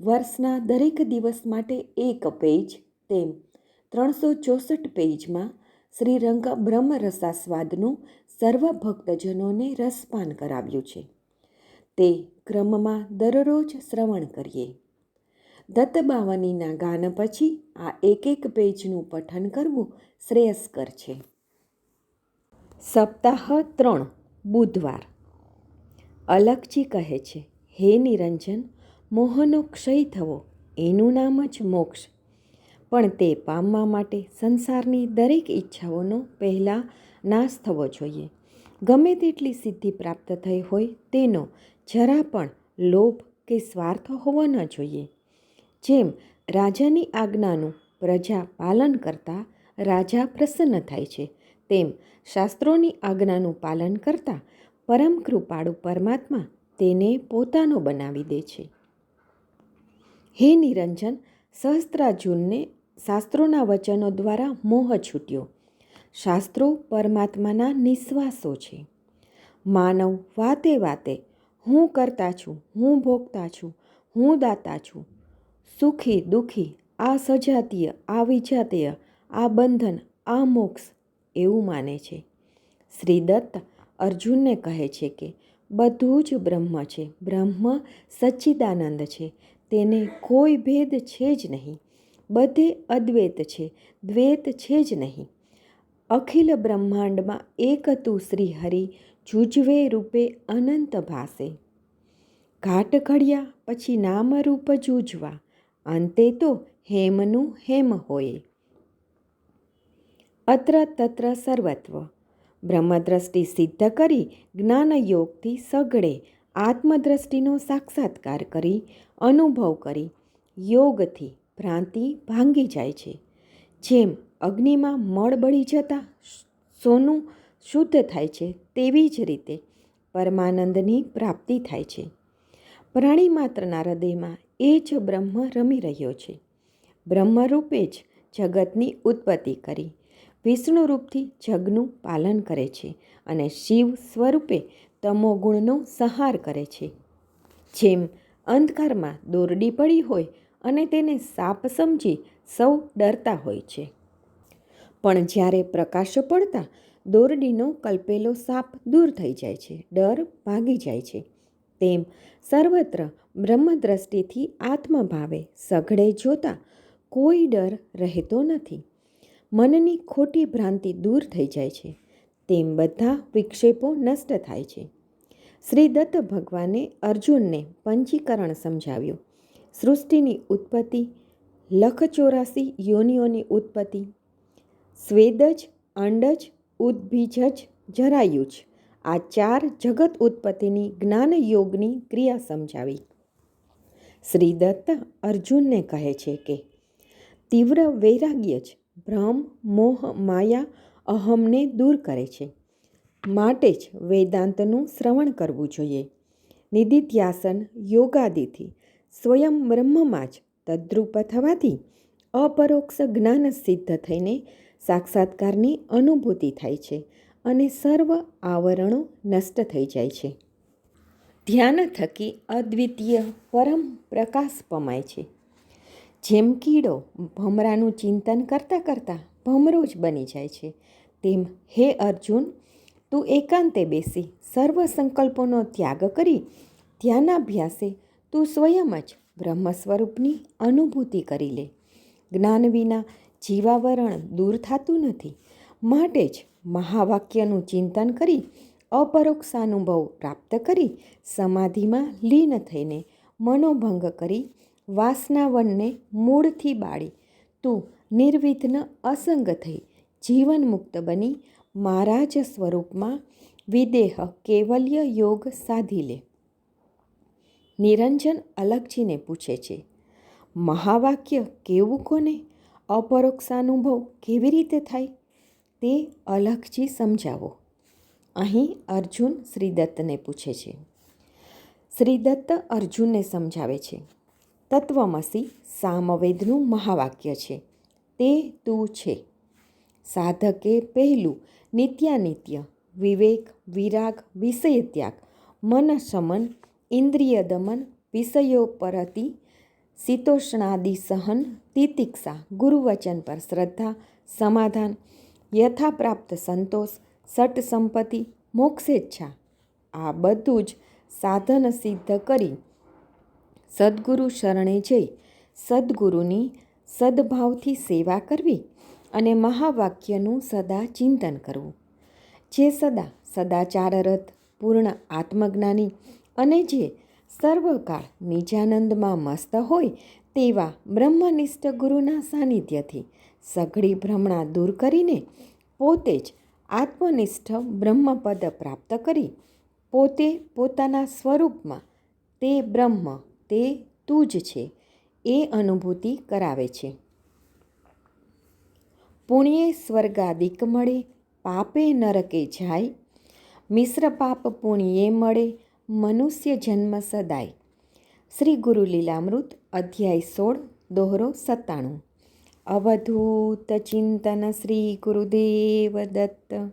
વર્ષના દરેક દિવસ માટે એક પેજ, તેમ ત્રણસો ચોસઠ પેજમાં શ્રી રંગ બ્રહ્મરસાસ્વાદનું સર્વ ભક્તજનોને રસપાન કરાવ્યું છે. તે ક્રમમાં દરરોજ શ્રવણ કરીએ. દત્તબાવનીના ગાન પછી આ એક એક પેજનું પઠન કરવું શ્રેયસ્કર છે. સપ્તાહ ત્રણ, બુધવાર. અલગજી કહે છે, હે નિરંજન મોહનો ક્ષય થવો, એનું નામ જ મોક્ષ. પણ તે પામવા માટે સંસારની દરેક ઈચ્છાઓનો પહેલાં નાશ થવો જોઈએ. ગમે તેટલી સિદ્ધિ પ્રાપ્ત થઈ હોય, તેનો જરા પણ લોભ કે સ્વાર્થ હોવો ન જોઈએ. જેમ રાજાની આજ્ઞાનું પ્રજા પાલન કરતાં રાજા પ્રસન્ન થાય છે, તેમ શાસ્ત્રોની આજ્ઞાનું પાલન કરતાં પરમ કૃપાળુ પરમાત્મા તેને પોતાનો બનાવી દે છે. હે નિરંજન, સહસ્ત્રાર્જુનને શાસ્ત્રોના વચનો દ્વારા મોહ છૂટ્યો. શાસ્ત્રો પરમાત્માના નિશ્વાસો છે. માનવ વાતે વાતે, હું કરતા છું, હું ભોગતા છું, હું દાતા છું. સુખી દુઃખી, આ સજાતીય, આ વિજાતીય, આ બંધન, આ મોક્ષ એવું માને છે. શ્રી દત્ત અર્જુનને કહે છે કે, બધું જ બ્રહ્મ છે. બ્રહ્મ સચ્ચિદાનંદ છે. તેને કોઈ ભેદ છે જ નહીં. બધે અદ્વૈત છે, દ્વૈત છે જ નહીં. અખિલ બ્રહ્માંડમાં એક તું શ્રી હરિ જુજવે રૂપે અનંત ભાસે. ઘાટ ઘડ્યા પછી નામરૂપ જૂજવા. અંતે તો હેમનું હેમ હોય. અત્ર તત્ર સર્વત્વ. બ્રહ્મદ્રષ્ટિ સિદ્ધ કરી જ્ઞાનયોગથી સગડે આત્મદ્રષ્ટિનો સાક્ષાત્કાર કરી, અનુભવ કરી, યોગથી ભ્રાંતિ ભાંગી જાય છે. જેમ અગ્નિમાં મળ બળી જતાં સોનું શુદ્ધ થાય છે, તેવી જ રીતે પરમાનંદની પ્રાપ્તિ થાય છે. પ્રાણી માત્રના હૃદયમાં એ જ બ્રહ્મ રમી રહ્યો છે. બ્રહ્મરૂપે જ જગતની ઉત્પત્તિ કરી. વિષ્ણુ રૂપથી જગનું પાલન કરે છે અને શિવ સ્વરૂપે તમોગુણનો સંહાર કરે છે. જેમ અંધકારમાં દોરડી પડી હોય અને તેને સાપ સમજી સૌ ડરતા હોય છે. પણ જ્યારે પ્રકાશ પડતા, દોરડીનો કલ્પેલો સાપ દૂર થઈ જાય છે, ડર ભાગી જાય છે. તેમ સર્વત્ર બ્રહ્મદ્રષ્ટિથી આત્મભાવે સઘળે જોતા કોઈ ડર રહેતો નથી. મનની ખોટી ભ્રાંતિ દૂર થઈ જાય છે. તેમ બધા વિક્ષેપો નષ્ટ થાય છે. શ્રી દત્ત ભગવાને અર્જુનને પંચીકરણ સમજાવ્યું. સૃષ્ટિની ઉત્પત્તિ, લખ ચોરાસી યોનિઓની ઉત્પત્તિ, સ્વેદજ, અંડજ, ઉદ્ભીજજ જરાયુજ આ ચાર જગત ઉત્પત્તિની જ્ઞાન યોગની ક્રિયા સમજાવી. શ્રી દત્ત અર્જુનને કહે છે કે, તીવ્ર વૈરાગ્ય જ ભ્રમ મોહ, માયા અહમને દૂર કરે છે. માટે જ વેદાંતનું શ્રવણ કરવું જોઈએ. નિદિધ્યાસન યોગાદિથી સ્વયં બ્રહ્મમાં જ તદ્રુપ થવાથી અપરોક્ષ જ્ઞાન સિદ્ધ થઈને સાક્ષાત્કારની અનુભૂતિ થાય છે અને સર્વ આવરણો નષ્ટ થઈ જાય છે. ધ્યાન થકી અદ્વિતીય પરમ પ્રકાશ પમાય છે. જેમ કીડો ભમરાનું ચિંતન કરતાં કરતાં ભમરો જ બની જાય છે. તેમ હે અર્જુન, તું એકાંતે બેસી સર્વ સંકલ્પોનો ત્યાગ કરી ધ્યાનાભ્યાસે તું સ્વયં જ બ્રહ્મ સ્વરૂપની અનુભૂતિ કરી લે. જ્ઞાન વિના જીવાવરણ દૂર થતું નથી. માટે જ મહાવાક્યનું ચિંતન કરી અપરોક્ષાનુભવ પ્રાપ્ત કરી સમાધિમાં લીન થઈને મનોભંગ કરી વાસનાવનને મૂળથી બાળી તું નિર્વિઘ્ન અસંગ થઈ જીવન મુક્ત બની મારા જ સ્વરૂપમાં વિદેહ કેવલ્ય યોગ સાધી લે. નિરંજન અલગજીને પૂછે છે, મહાવાક્ય કેવું કોને? અપરોક્ષાનુભવ કેવી રીતે થાય? તે અલગજી સમજાવો. અહીં અર્જુન શ્રીદત્તને પૂછે છે, શ્રીદત્ત અર્જુનને સમજાવે છે, તત્વમસી સામવેદનું મહાવાક્ય છે. તે તું છે. સાધકે પહેલું નિત્યાનિત્ય, વિવેક, વિરાગ, વિષય ત્યાગ, મન શમન, ઇન્દ્રિય દમન, વિષયો પરતિ, શીતોષ્ણાદિ સહન, તિતિક્ષા, ગુરુવચન પર શ્રદ્ધા, સમાધાન, યથાપ્રાપ્ત સંતોષ, સટ સંપત્તિ, મોક્ષેચ્છા. આ બધું જ સાધન સિદ્ધ કરી સદ્ગુરુ શરણે જઈ સદ્ગુરુની સદભાવથી સેવા કરવી અને મહાવાક્યનું સદા ચિંતન કરવું. જે સદા સદાચારરત, પૂર્ણ આત્મજ્ઞાની અને જે સર્વકાળ નિજાનંદમાં મસ્ત હોય તેવા બ્રહ્મનિષ્ઠ ગુરુના સાનિધ્યથી સઘળી ભ્રમણા દૂર કરીને પોતે જ આત્મનિષ્ઠ બ્રહ્મપદ પ્રાપ્ત કરી પોતે પોતાના સ્વરૂપમાં તે બ્રહ્મ તે તું જ છે એ અનુભૂતિ કરાવે છે. પુણ્યે સ્વર્ગાદિક મળે, પાપે નરકે જાય. મિશ્ર પાપ પુણ્યે મળે, મનુષ્ય જન્મ સદાય. શ્રી ગુરુ લીલામૃત અધ્યાય સોળ, દોહરો સત્તાણું. અવધૂત ચિંતન શ્રી ગુરુદેવ દત્ત.